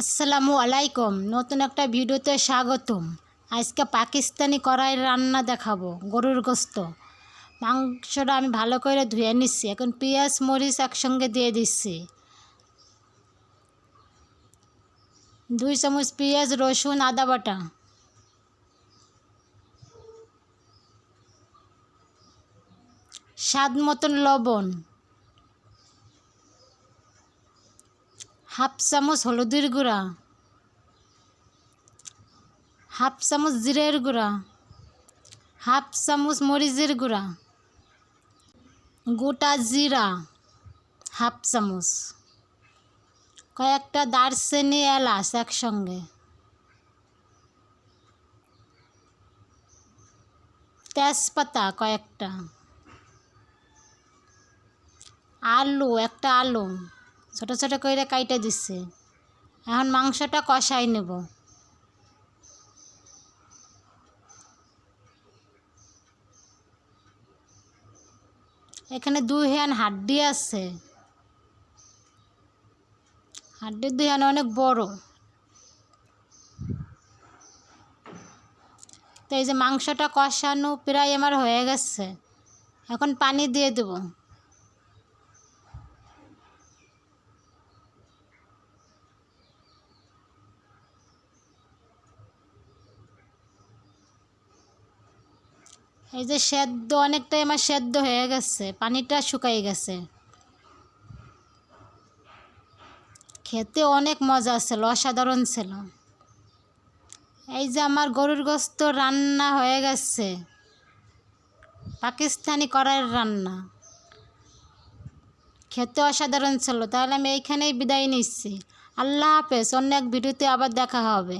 আসসালামু আলাইকুম। নতুন একটা ভিডিওতে স্বাগতম। আজকে পাকিস্তানি কড়াই রান্না দেখাবো, গরুর গোস্ত। মাংসটা আমি ভালো করে ধুয়ে নিচ্ছি। এখন পেঁয়াজ, মরিচ একসঙ্গে দিয়ে দিচ্ছি। দুই চামচ পেঁয়াজ, রসুন, আদা বাটা। স্বাদ মতন লবণ। হাফ চামচ হলুদের গুঁড়া, হাফ চামচ জিরের গুঁড়া, হাফ চামচ মরিচের গুঁড়া, গোটা জিরা হাফ চামচ, কয়েকটা দারচিনি এলাচ একসঙ্গে। তেজপাতা কয়েকটা। আলু, একটা আলু। ছোট ছোট করে কাইটে দিচ্ছে এখন মাংসটা কষাই নেব। এখানে দুই হ্যান হাড্ডি আছে। হাড্ডির দুই হ্যান অনেক বড়। তো এই যে মাংসটা কষানো প্রায় আমার হয়ে গেছে। এখন পানি দিয়ে দেবো। এই যে সেদ্ধ, অনেকটাই আমার সেদ্ধ হয়ে গেছে, পানিটা শুকাই গেছে। খেতে অনেক মজা ছিল, অসাধারণ ছিল। এই যে আমার গরুর গোস্ত রান্না হয়ে গেছে, পাকিস্তানি কড়াইয়ের রান্না। খেতে অসাধারণ ছিল, তাহলে আমি এইখানেই বিদায় নিচ্ছি। আল্লাহ হাফেজ, অন্য এক ভিডিওতে আবার দেখা হবে।